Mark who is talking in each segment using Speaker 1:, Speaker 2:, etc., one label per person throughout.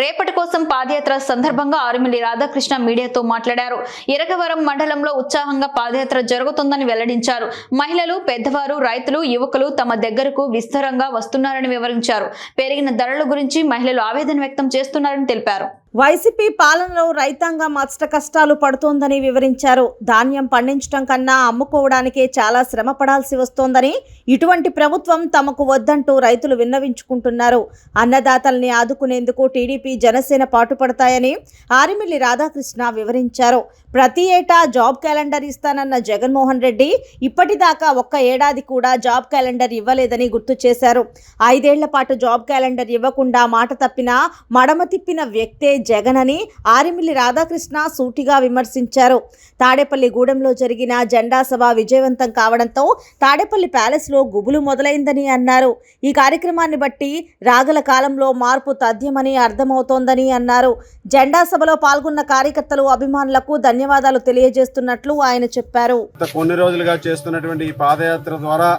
Speaker 1: రేపటి కోసం పాదయాత్ర సందర్భంగా ఆరుమిల్లి రాధాకృష్ణ మీడియాతో మాట్లాడారు. ఇరగవరం మండలంలో ఉత్సాహంగా పాదయాత్ర జరుగుతుందని వెల్లడించారు. మహిళలు పెద్దవారు రైతులు యువకులు తమ దగ్గరకు విస్తారంగా వస్తున్నారని వివరించారు. పెరిగిన ధరల గురించి మహిళలు ఆవేదన వ్యక్తం చేస్తున్నారని తెలిపారు.
Speaker 2: వైసీపీ పాలనలో రైతాంగం అష్ట కష్టాలు పడుతోందని వివరించారు. ధాన్యం పండించడం కన్నా అమ్ముకోవడానికే చాలా శ్రమ పడాల్సి వస్తోందని ఇటువంటి ప్రభుత్వం తమకు వద్దంటూ రైతులు విన్నవించుకుంటున్నారు. అన్నదాతల్ని ఆదుకునేందుకు టీడీపీ జనసేన పాటుపడతాయని ఆరిమిల్లి రాధాకృష్ణ వివరించారు. ప్రతి ఏటా జాబ్ క్యాలెండర్ ఇస్తానన్న జగన్మోహన్ రెడ్డి ఇప్పటిదాకా ఒక్క ఏడాది కూడా జాబ్ క్యాలెండర్ ఇవ్వలేదని గుర్తు చేశారు. ఐదేళ్ళ పాటు జాబ్ క్యాలెండర్ ఇవ్వకుండా మాట తప్పినా మడమ తిప్పిన వ్యక్తే జగన్ అని ఆరిమిల్లి రాధాకృష్ణ సూటిగా విమర్శించారు. తాడేపల్లి గూడెంలో జరిగిన జెండా సభ విజయవంతం కావడంతో తాడేపల్లి ప్యాలెస్లో గుబులు మొదలైందని అన్నారు. ఈ కార్యక్రమాన్ని బట్టి రాగల కాలంలో మార్పు తథ్యమని అర్థమవుతోందని అన్నారు. జెండా సభలో పాల్గొన్న కార్యకర్తలు అభిమానులకు ధన్యవాదాలు తెలియజేస్తున్నట్లు ఆయన చెప్పారు.
Speaker 3: కొన్ని రోజులుగా చేస్తున్నటువంటి ఈ పాదయాత్ర ద్వారా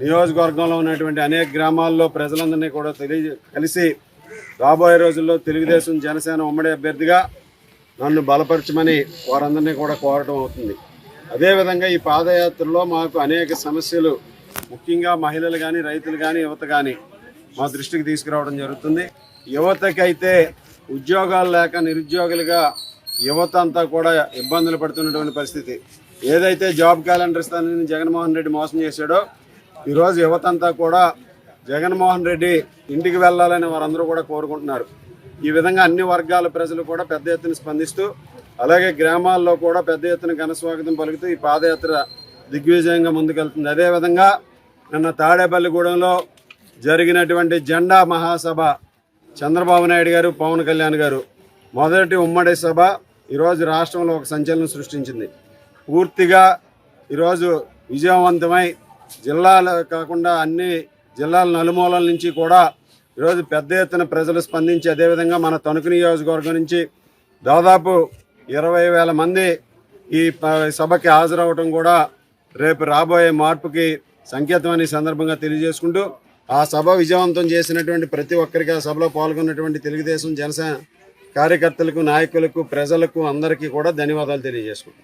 Speaker 3: నియోజకవర్గంలో ఉన్నటువంటి అనేక గ్రామాల్లో ప్రజలందరినీ కూడా తెలియ కలిసి రాబోయే రోజుల్లో తెలుగుదేశం జనసేన ఉమ్మడి అభ్యర్థిగా నన్ను బలపరచమని వారందరినీ కూడా కోరటం అవుతుంది. అదేవిధంగా ఈ పాదయాత్రలో మాకు అనేక సమస్యలు ముఖ్యంగా మహిళలు కానీ రైతులు కానీ యువత కానీ మా దృష్టికి తీసుకురావడం జరుగుతుంది. యువతకైతే ఉద్యోగాలు లేక నిరుద్యోగులుగా యువత అంతా కూడా ఇబ్బందులు పడుతున్నటువంటి పరిస్థితి. ఏదైతే జాబ్ క్యాలెండర్ ఇస్తానని జగన్మోహన్ రెడ్డి మోసం చేశాడో ఈరోజు యువత అంతా కూడా జగన్మోహన్ రెడ్డి ఇంటికి వెళ్ళాలని వారందరూ కూడా కోరుకుంటున్నారు. ఈ విధంగా అన్ని వర్గాల ప్రజలు కూడా పెద్ద ఎత్తున స్పందిస్తూ అలాగే గ్రామాల్లో కూడా పెద్ద ఎత్తున ఘనస్వాగతం పలుకుతూ ఈ పాదయాత్ర దిగ్విజయంగా ముందుకెళ్తుంది. అదేవిధంగా నిన్న తాడేపల్లిగూడెంలో జరిగినటువంటి జెండా మహాసభ చంద్రబాబు నాయుడు గారు పవన్ కళ్యాణ్ గారు మొదటి ఉమ్మడి సభ ఈరోజు రాష్ట్రంలో ఒక సంచలనం సృష్టించింది. పూర్తిగా ఈరోజు విజయవంతమై జిల్లాలు కాకుండా అన్ని జిల్లాల నలుమూలల నుంచి కూడా ఈరోజు పెద్ద ఎత్తున ప్రజలు స్పందించి అదేవిధంగా మన తణుకు నియోజకవర్గం నుంచి దాదాపు ఇరవై వేల మంది ఈ ప- సభకి హాజరవటం కూడా రేపు రాబోయే మార్పుకి సంకేతమని సందర్భంగా తెలియజేసుకుంటూ ఆ సభ విజయవంతం చేసినటువంటి ప్రతి ఒక్కరికి ఆ సభలో పాల్గొన్నటువంటి తెలుగుదేశం జనసేన కార్యకర్తలకు నాయకులకు ప్రజలకు అందరికీ కూడా ధన్యవాదాలు తెలియజేసుకుంటాం